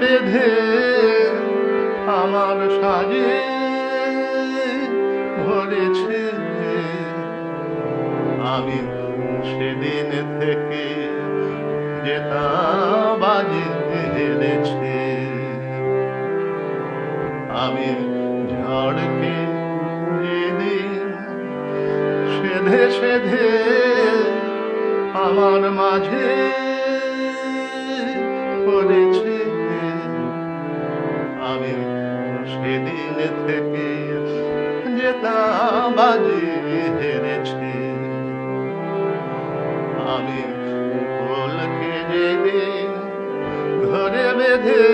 বেঁধে আমার সাজে ভরেছে। আমি সেদিন থেকে যেটা বাজে হেরেছে। আমি ঝড়কে সেধে সেধে আমার মাঝে করেছে। থেকে যেতা বাজে হেরেছে। আমি ফুলকে যেদিন ঘরে বেঁধে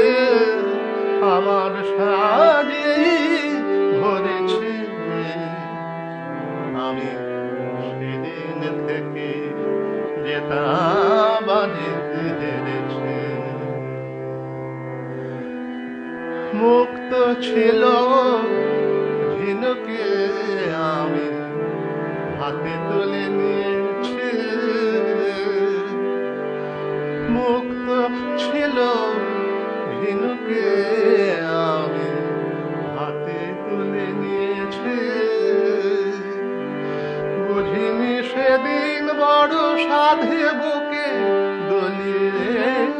আমার সাজে ভরেছে। আমি সেদিন থেকে যেতা মুক্ত ছিল ঝিনুকে আমি। হাতে তুলে নিয়েছি। মুক্ত ছিল ঝিনুকে আমি। হাতে তুলে নিয়েছি। বুঝিনি সেদিন বড় সাধে বুকে দলিয়ে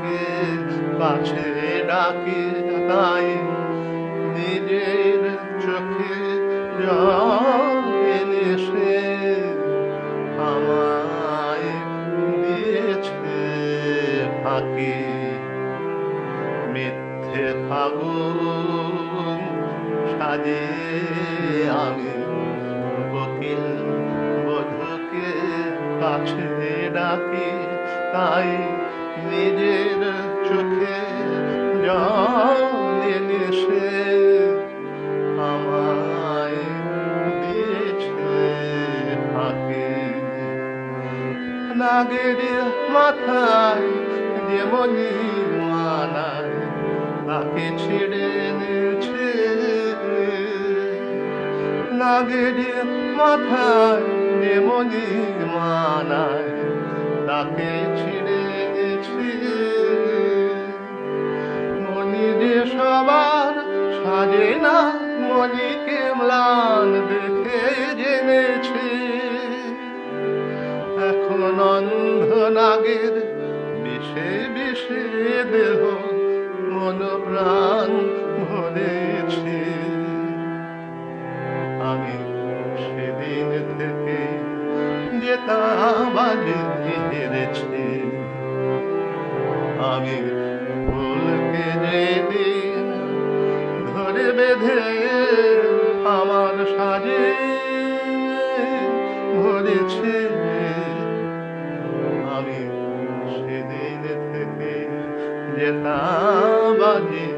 কাছে ডাকি তাই নিজের চোখে জল এনে সে আমায় দিয়েছে ফাঁকি। মিথ্যে ফাগুন সাজিয়ে আমি বকিল বধুকে কাছে ডাকি, তাই নিজের চোখে জল এনে সে আমায় দিয়েছে ফাঁকি নাগের মাথায় যেমনি মানায় তাকে ছেড়ে এনেছে নাগের মাথায় যেমনি মানায় তাকে ছেড়ে বিষে বিষে দেহ মন প্রাণ ভরেছে। আমি সেদিন থেকে যেতা বাজে হেরেছে। আমি ফুলকে যেদিন ধরে বেঁধে আমার সাজে ভরেছে। সেদিন বাজে